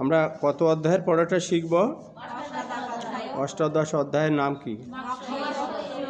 আমরা কত অধ্যায়ের পড়াটা শিখব? অষ্টাদশ অধ্যায়ের নাম কি?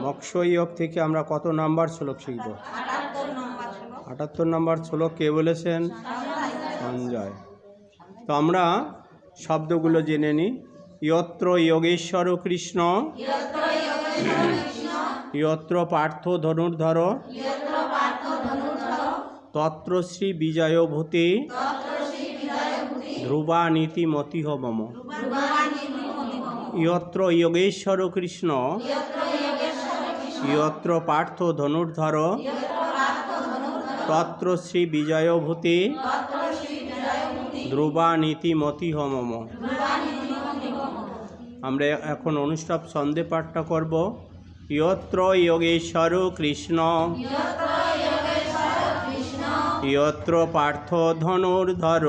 মৎস্যয়োগ থেকে আমরা কত নাম্বার শ্লোক শিখব? আটাত্তর নাম্বার শ্লোক কে বলেছেন? সঞ্জয়। তো আমরা শব্দগুলো জেনে নিই। ইয়ত্র যোগেশ্বর কৃষ্ণ। ইয়ত্র পার্থ ধনুর্ধর। তত্র শ্রী বিজয়ভূতি। ধ্রুবা নীতি মতিহ মম ইয়ত্র যোগেশ্বর কৃষ্ণ। ইয়ত্র পার্থ ধনুর্ধর। তত্র শ্রী বিজয়ভূতি। ধ্রুবা নীতি মতিহ মম আমরা এখন অনুষ্ঠব সন্ধে পাঠটা করব। ইয়ত্র যোগেশ্বর কৃষ্ণ। ইয়ত্র পার্থ ধনুর্ধর।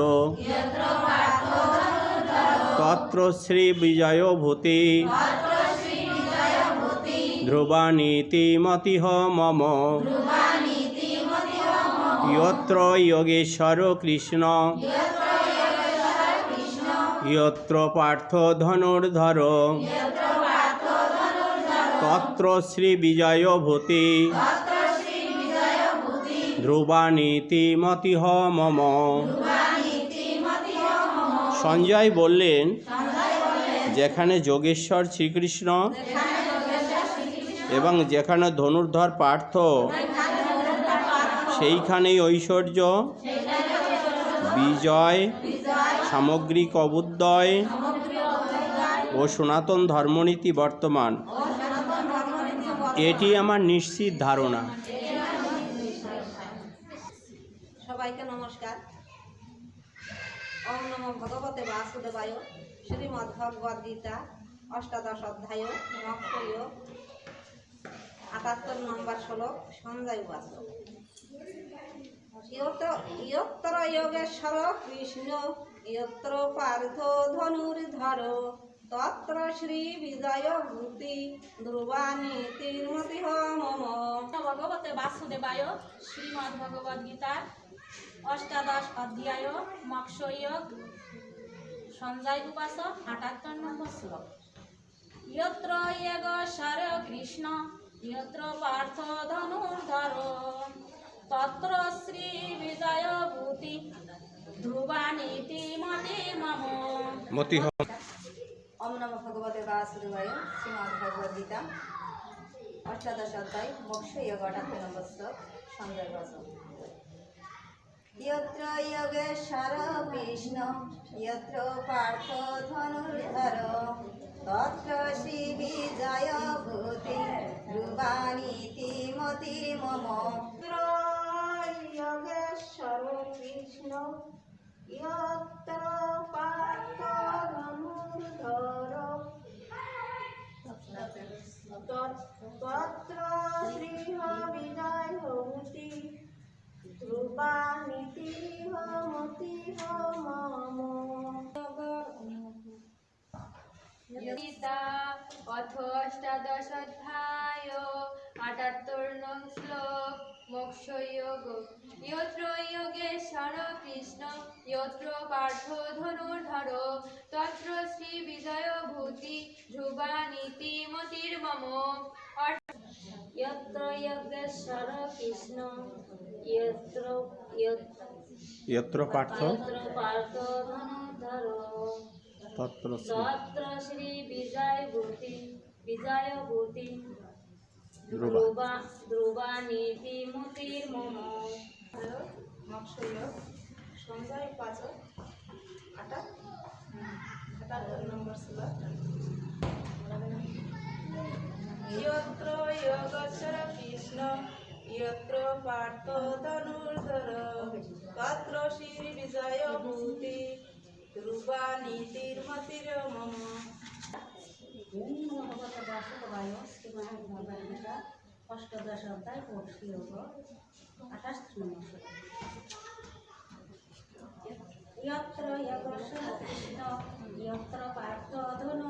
তত্র শ্রী বিজয়ভূতি ধ্রুবা নীতি মতিহ মম ইয়ত্র যোগেশ্বর কৃষ্ণ ইয়ত্র পার্থ ধনুর্ধর তত্র শ্রী বিজয়ভূতি ধ্রুবা নীতি মতিহ মম সঞ্জয় বললেন, যেখানে যোগেশ্বর শ্রীকৃষ্ণ এবং যেখানে ধনুর্ধর পার্থ, সেইখানেই ঐশ্বর্য, বিজয়, সামগ্রিক অবুদ্দয় ও সনাতন ধর্মনীতি বর্তমান। এটি আমার নিশ্চিত ধারণা। সবাইকে নমস্কার। ওম নম ভগবতে বাসুদেবায় শ্রীমদ্ ভগবদ গীতা অষ্টাদশ অধ্যায় মক্ষয় আটাত্তর নম্বর শ্লোক, সঞ্জয় বাস ইয়ত্র যোগেশ্বর কৃষ্ণ, ইয়ত্র পার্থ ধনুর্ধর, তত্র শ্রী বিজয় ভূতি ধ্রুবাণী তির্মতি মম। ভগবতে বাসুদেবায় শ্রীমদ্ ভগবদ গীতার অষ্টাদশ অধ্যায় মৎস্যয়োগ সঞ্জয় উপাসক আটাত্তর নম্বর শ্লোক। ইয়ত্র যোগেশ্বর কৃষ্ণ ইয়ত্র পার্থ ধনুর্ধর তত্র শ্রী বিজয় ভূতি ধ্রুবানীতি মতি মম। মতিহ ওম নম ভগবতে বাসুদেবায় শ্রীমদ্ ভগবদ গীতা। অষ্টাদশ অধ্যায় মোক্ষ যোগ অঠাত্তর নম্বর শ্লোক সঞ্জয় বস यत्र योगेश्वर कृष्ण यत्र पार्थ धनुर्धर तत्र श्रीविजय भूति ध्रुवानीति मतिर्मम योगेश्वर कृष्ण यत्र पार्थ গীতা অথ অষ্টাদশ অধ্যায় আটাত্তর নং কৃষ্ণ ইয়ত্র পার্থ ধনুর্ধর তত্র শ্রী বিজয় ভূতি ধ্রুবা নীতি মতির মম यत्र यज्ञेश्वर কৃষ্ণ यत्र ইয়ত্র পার্থ यत्र পার্থ ধনুর্ধর তত্র শ্রী তত্র শ্রী বিজয় ভূতি বিজয় ভূতি ধ্রুবা ধ্রুবা ধ্রুবা নীতি মতির মম মৎস্য সঞ্জয় পাচক আটা আটাত্তর নম্বর শ্লোক ইয়ত্র যোগচর কৃষ্ণ ইয়ত্র পার্থ ধনুর্ধর তত্র শ্রীর্বিজয় ভূতি রূপা নীতির্মতির মম অষ্টদশ অধ্যায় ভক্তি হল আঠাশ ইয়ত্র ইয়গস্ব কৃষ্ণ ইয়ত্র পার্থ ধনু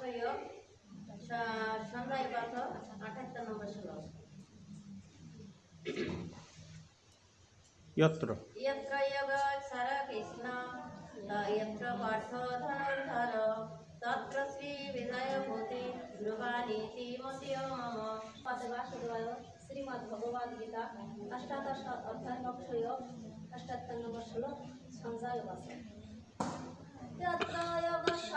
মৎস্য সংগ্রাহী পাঠ আঠাত্তর নম্বর শ্লোক यत्र यत्र योगक्षर कृष्ण यत्र पार्थ धनुर्धर तत्र श्री विजयभूति ध्रुवानीति मतीय मम पदवासुदेवाय श्रीमद् भगवद गीता अष्टादश अध्याय अक्षय अष्टात्तर नंबर श्लोक संजय वास यत्र योगक्षर